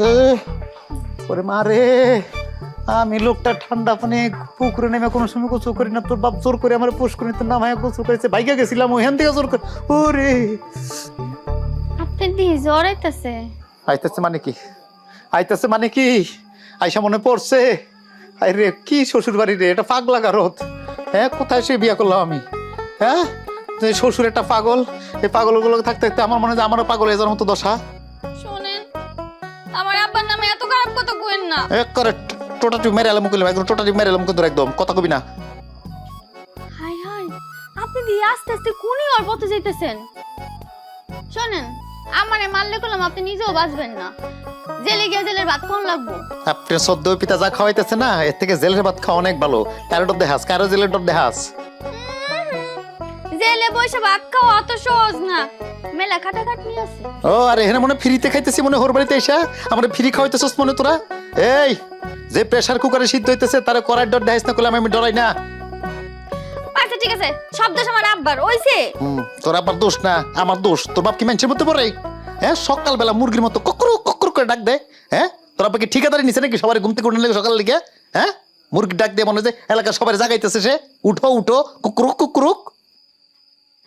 এ, ওরে মারে আমি লোকটা ঠান্ডা পানি পুকুরে নেমে কোনো সময় গোসল করি না তোর বাপ জোর করে আমার পুষ করে তোর নাম গোসল করেছে বাইকে গেছিলাম ওখান থেকে জোর করে। ওরে। আপনার দিহি জ্বর আইতাছে? আইতেছে মানে কি? আইতেছে মানে কি? আইসা মনে পড়ছে। আই রে কি শ্বশুর বাড়ি রে এটা পাগলা গারত হ্যাঁ কোথায় সে বিয়ে করলাম আমি? হ্যাঁ? শ্বশুর একটা পাগল এই পাগলগুলো থাকতে থাকতে আমার মনে হয় আমারও পাগল এজার মতো দশা। শোনেন আমার আব্বার নামে এত খারাপ কথা কইেন না। এক করে টোটা টিপ মেরে এলাম একদম টোটা টিপ মেরে এলাম কিন্তু একদম কথা কবি না। হাই হাই আপনি দিয়ে আস্তে আস্তে কোনি ওর পথে যাইতেছেন? শোনেন আমারে মারলে করলাম আপনি নিজেও বাঁচবেন না। জেলে গিয়ে জেলের ভাত খাওয়ান লাগবো। আপনি সদ্য পিতা যা খাওয়াইতেছে না এর থেকে জেলের ভাত খাওয়া অনেক ভালো। কারও ডর দেহাস কারও জেলের ডর দেহাস জেলে বসে ভাত খাওয়া অত সহজ না। মেলা খাটাখাটনি আছে ও আরে এখানে মনে ফ্রিতে খাইতেছি মনে ওর বাড়িতে এসে। আমরা ফ্রি খাওয়াইতেছস মনে তোরা। এই যে প্রেসার কুকারে সিদ্ধ হইতেছে তারে করার ডর দেখাইস না আমি ডরাই না। আচ্ছা ঠিক আছে। সব দোষ আমার আব্বার ওইছে? হুম তোর আবার দোষ না আমার দোষ। তোর বাপ কি মানুষের মধ্যে পড়ে? হ্যাঁ সকালবেলা মুরগির মতো ককরু ককরু করে ডাক দেয়। হ্যাঁ তোর আব্বা কি ঠিকাদারি নিছে নাকি সবার ঘুম থেকে উঠে সকাল লিগে? হ্যাঁ মুরগি ডাক দিয়ে মনে হয় যে এলাকার সবাই জাগাইতেছে সে। উঠো উঠো কুকুরুক কুকুরুক।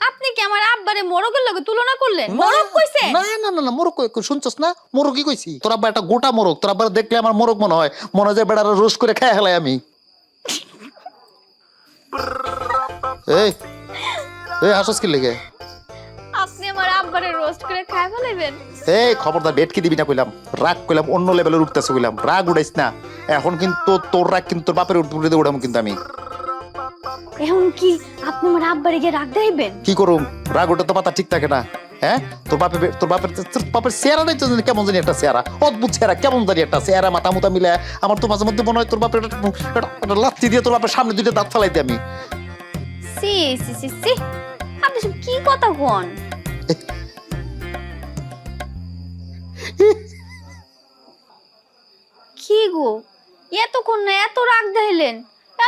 আপনি কি আমার আব্বারে মোরগের লগে তুলনা করলেন? মোরগ কইছে? না না না না মোরগ কই শুনছস না? মোরগ কি কইছি। তোর আব্বা একটা গোটা মোরগ। তোর আব্বা দেখলে আমার মোরগ মনে হয়। মনে হয় যে বেড়ারা রোস্ট করে খেয়ে হেলাই আমি। এই এই হাসস কি লেগে? আপনি আমার আব্বারে রোস্ট করে খায় ফেলাইবেন? এই খবরদার বেট কি দিবি না কইলাম। রাগ কইলাম অন্য লেভেলের উঠতেছে কইলাম। রাগ উড়াইস না। এখন কিন্তু তোর রাগ কিন্তু তোর বাপের উঠে উঠে উঠাম কিন্তু আমি। এখন কি আপনি আমার আব্বারে গিয়ে রাখ দেইবেন কি করুম? রাগ উঠে তো মাথা ঠিক থাকে না। হ্যাঁ? তোর বাপের তোর বাপের তোর বাপের চেহারাটাই তো জানি কেমন জানি একটা চেহারা। অদ্ভুত চেহারা কেমন জানি একটা চেহারা মাথা মুতা মিলে আমার তো মাঝে মধ্যে মনে হয় তোর বাপের একটা- একটা দিয়ে তোর বাপের সামনে দুইটা দাঁত ফেলাইতে আমি। সি সি সি সি। আপনি সব কি কথা কোন? কি গো? এতক্ষণ না এত রাগ দেখাইলেন।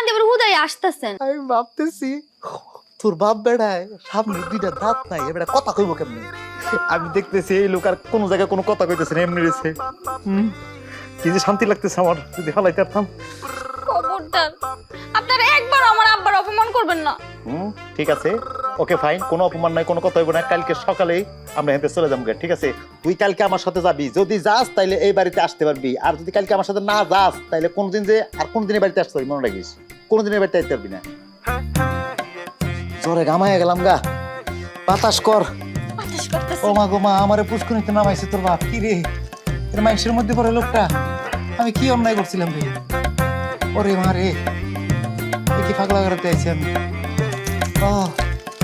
এবার হুদাই আসতেছেন? আমি ভাবতেছি তোর বাপ বেড়ায় সামনে দুইটা দাঁত নাই এবার কথা কইব কেমনি? আমি দেখতেছি এই লোক আর কোনো জায়গায় কোনো কথা কইতেছে না এমনি রয়েছে। হুম। কি যে শান্তি লাগতেছে আমার যদি পারতাম। খবরদার আপনারা একবার আমার আব্বার অপমান করবেন না। হুম ঠিক আছে। ওকে ফাইন কোনো অপমান নাই কোনো কথা হইব না। কালকে সকালেই আমরা হেঁটে চলে যাব ঠিক আছে? তুই কালকে আমার সাথে যাবি। যদি যাস তাইলে এই বাড়িতে আসতে পারবি। আর যদি কালকে আমার সাথে না যাস তাইলে কোনদিন যে আর কোনদিন এই বাড়িতে আসতে পারবি মনে রাখিস? কোনদিন এই বাড়িতে আসতে পারবি না। জ্বরে গামায় গেলাম গা। বাতাস কর। ও মা গো মা আমারে পুষ্কুনিতে নামাইছে তোর বাপ। কি রে? এর মানুষের মধ্যে পড়ে লোকটা। আমি কি অন্যায় করছিলাম রে? ওরে মা রে কি পাগলা করাতে আইছি আমি? ও